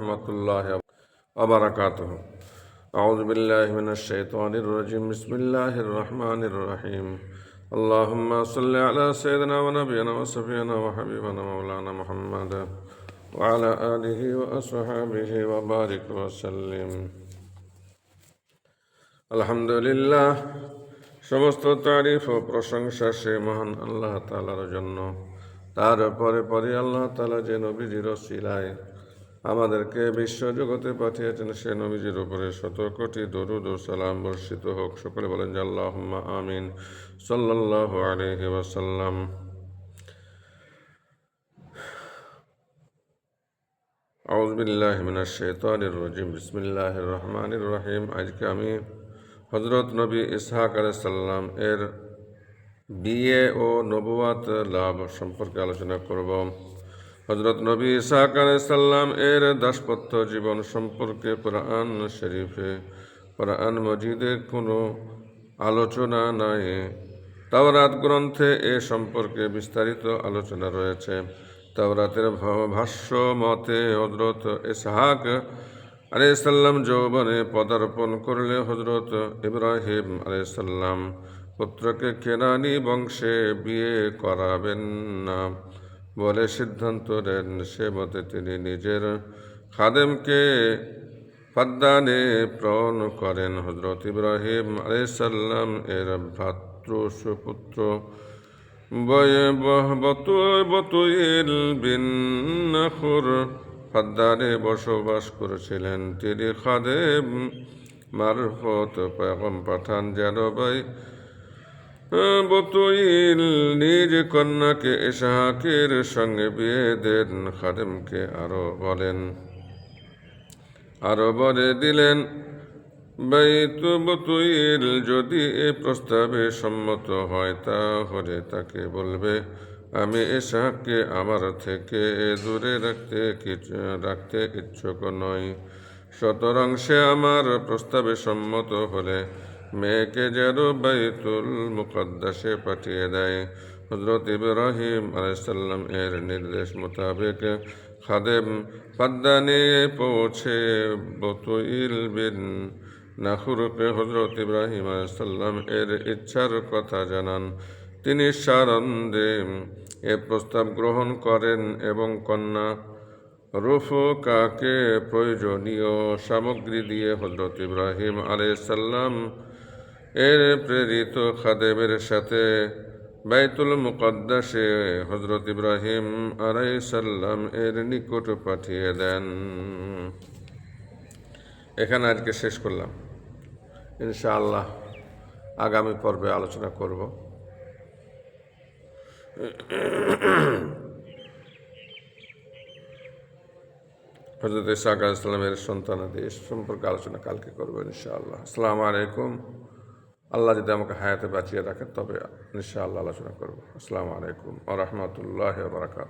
ورحمة الله وبركاته أعوذ بالله من الشيطان الرجيم بسم الله الرحمن الرحيم اللهم صل على سيدنا ونبينا وصفينا وحبيبنا مولانا محمد وعلى آله وأصحابه وبارك وسلم আলহামদুলিল্লাহ সমস্ত তারিফ ও প্রশংসা সে মহান আল্লাহ তালার জন্য তারপরে পরে আল্লাহ তালা যে নবীজির শিলায় আমাদেরকে বিশ্বজগতে পাঠিয়েছেন সে নবীজির উপরে শত কোটি দরুদ ও সালাম বর্ষিত হোক। সকলে বলেন যে আল্লাহ আমিন। সাল্লাহ আলহি ওয়াসাল্লাম। আউজ বিল্লাহ মিনাশ শাইতানির রাজিম। বিসমিল্লাহির রহমানির রহিম। আজকে আমি হজরত নবী ইসহাক আলাইসাল্লাম এর বিয়ে ও নবুয়াত লাভ সম্পর্কে আলোচনা করব। হজরত নবী ইসহাক আলাইসাল্লাম এর দাসপত্য জীবন সম্পর্কে কোরআন শরীফে, কোরআন মজিদে কোনো আলোচনা নাই। তাওরাত গ্রন্থে এ সম্পর্কে বিস্তারিত আলোচনা রয়েছে। তাওরাতের ভাষ্য মতে হজরত ইসহাক আলাইসাল্লাম যৌবনে পদার্পণ করলে হজরত ইব্রাহিম আলাইসাল্লাম পুত্রকে কেনানি বংশে বিয়ে করাবেন না। বলে সিদ্ধান্ত নেন সে মতে তিনি নিজের খাদেমকে ফাদ্দানে প্রণ করেন। হজরত ইব্রাহিম আলাইসাল্লাম এর ভ্রাতৃ সুপুত্র বতুইল বিন নখুর ফাদ্দারে বসবাস করেছিলেন। তিনি খাদেম মারফত পাঠান যেন ভাই বতুইল নিজ কন্যাকে ইসাহাকের সঙ্গে বিয়ে দেন খাদেমকে আরও বলেন। আরও বলে দিলেন বতুইল যদি এ প্রস্তাবে সম্মত হয় তাহলে তাকে বলবে, আমি ইসাহাককে আমার থেকে দূরে রাখতে রাখতে ইচ্ছুক নই। সুতরাং সে আমার প্রস্তাবে সম্মত হলে মেয়েকে যেন বাইতুল মুকদ্দাসে পাঠিয়ে দেয় হজরত ইব্রাহিম আলাইসাল্লাম এর নির্দেশ মোতাবেক খাদেম পাদ্দানে পৌঁছে বতুইল বিন নাখুরকে হজরত ইব্রাহিম আলাইসাল্লাম এর ইচ্ছার কথা জানান। তিনি সারন্দে এ প্রস্তাব গ্রহণ করেন এবং কন্যা রুফুকাকে প্রয়োজনীয় সামগ্রী দিয়ে হজরত ইব্রাহিম আলাইসাল্লাম এর প্রেরিত খাদেমের সাথে বাইতুল মুকদ্দাসে হজরত ইব্রাহিম আলাইসাল্লাম এর নিকট পাঠিয়ে দেন। এখানে আজকে শেষ করলাম। ইনশাআল্লাহ আগামী পর্বে আলোচনা করব। হজরত ইসাক সন্তান সন্তানাদি সম্পর্কে আলোচনা কালকে করব ইনশাআল্লাহ। আসসালামু আলাইকুম। আল্লাহ যদি আমাকে হায়াতে বাঁচিয়ে রাখেন, তবে ইনশাআল্লাহ আলোচনা করব। আসসালামু আলাইকুম আ রহমতুল্লাহ বারকাত